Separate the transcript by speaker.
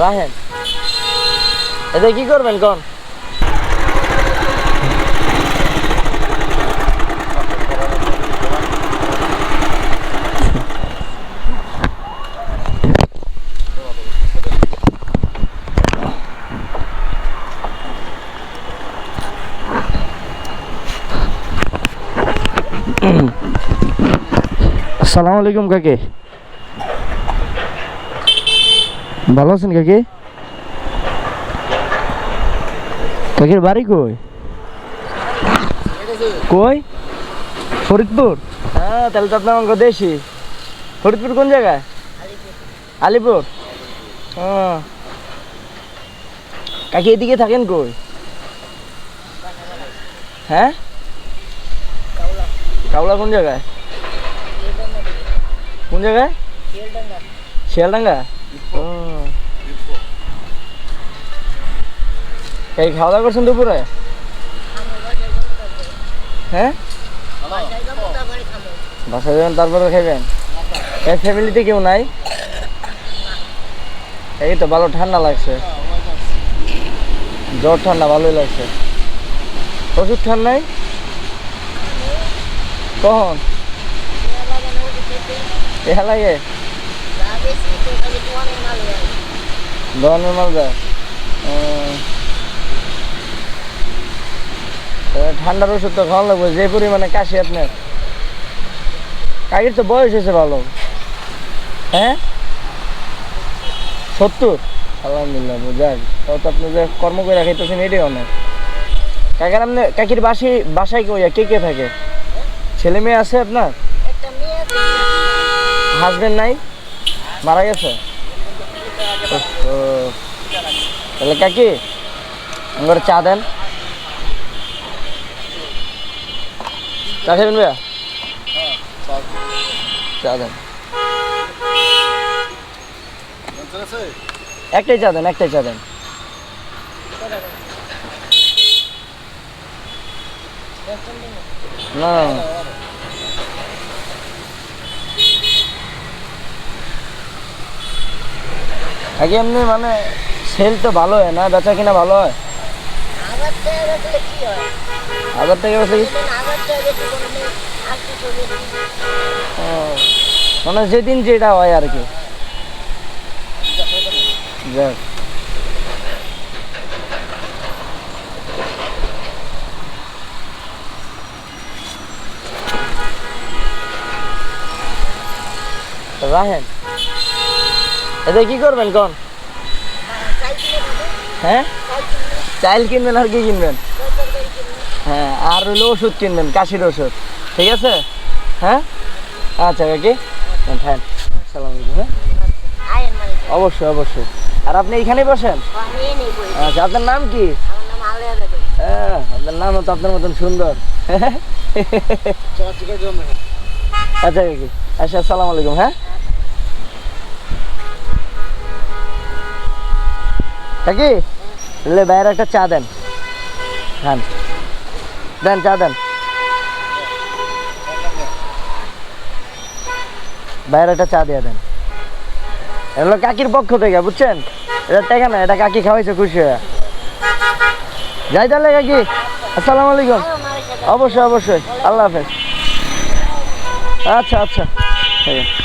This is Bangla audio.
Speaker 1: রাহেন। এতে কি করবেন কোন? আসসালামু আলাইকুম কাকি? ভালো আছেন কাকি? কাকির বাড়ি কই? কই? ফরিদপুর? হ্যাঁ তাহলে তো আপনার অঙ্ক দেশি। ফরিদপুর কোন জায়গায়? আলিপুর। হ্যাঁ কাকি এদিকে থাকেন কই? হ্যাঁ? কাউলা কোন জায়গায়? কোন জায়গায়? শিয়ালডাঙ্গা? ও। এই খাওয়া দাওয়া করছেন দুপুরে? হ্যাঁ? বাসায় যাবেন, তারপরে খাইবেন? এই ফ্যামিলিতে কেউ নাই? এই তো ভালো ঠান্ডা লাগছে। জ্বর ঠান্ডা, ভালোই লাগছে। ওষুধ খান নাই? কখন? এহা লাগে দোকানের মাল যায়। ঠান্ডার ওষুধ তো খাওয়া লাগবে যে পরিমাণে কাশি আপনার। কাকির তো বয়স হয়েছে ভালো। হ্যাঁ? সত্তর? আলহামদুলিল্লাহ যাক তাও তো আপনি যে কর্ম করে রাখাইতেছেন এটাই অনেক। কাকার আপনি কাকির বাসি বাসায় কইয়া কে কে থাকে? ছেলে মেয়ে আছে আপনার? হাজবেন্ড নাই? মারা গেছে? তাহলে কাকি আমার চা দেন। চা খাবেন ভাইয়া? চা দেন। একটাই চা দেন একটাই চা দেন। না। আগে এমনি মানে সেল তো ভালো হয় না বেচা কিনা ভালো হয়? হাজার টাকা বেচা কি ও, মানে যেদিন যেটা হয় আর কি। যাক। রাহেন এতে কি করবেন কোন? হ্যাঁ চাইল কিনবেন। আর কি কিনবেন? হ্যাঁ আর হলো ওষুধ কিনবেন কাশির ওষুধ। ঠিক আছে? হ্যাঁ? আচ্ছা কাকি। হ্যাঁ সালাম আলাইকুম হ্যাঁ? অবশ্যই অবশ্যই। আর আপনি এইখানেই বসেন? আচ্ছা আপনার নাম কি? হ্যাঁ আপনার নামও তো আপনার মতন সুন্দর। আচ্ছা কাকি। আচ্ছা আসসালামু আলাইকুম হ্যাঁ? কাকি লে বাইরে একটা চা দেন। হ্যাঁ দেন, চা দেন। বাইরে একটা চা দিয়ে দেন। এগুলো কাকির পক্ষ থেকে, বুঝছেন? এটা টেকা না, এটা কাকি খাওয়াইছে খুশি হয়ে। যাই তাহলে কাকি, আসসালামু আলাইকুম। অবশ্যই অবশ্যই। আল্লাহ হাফেজ। আচ্ছা আচ্ছা। ঠিক আছে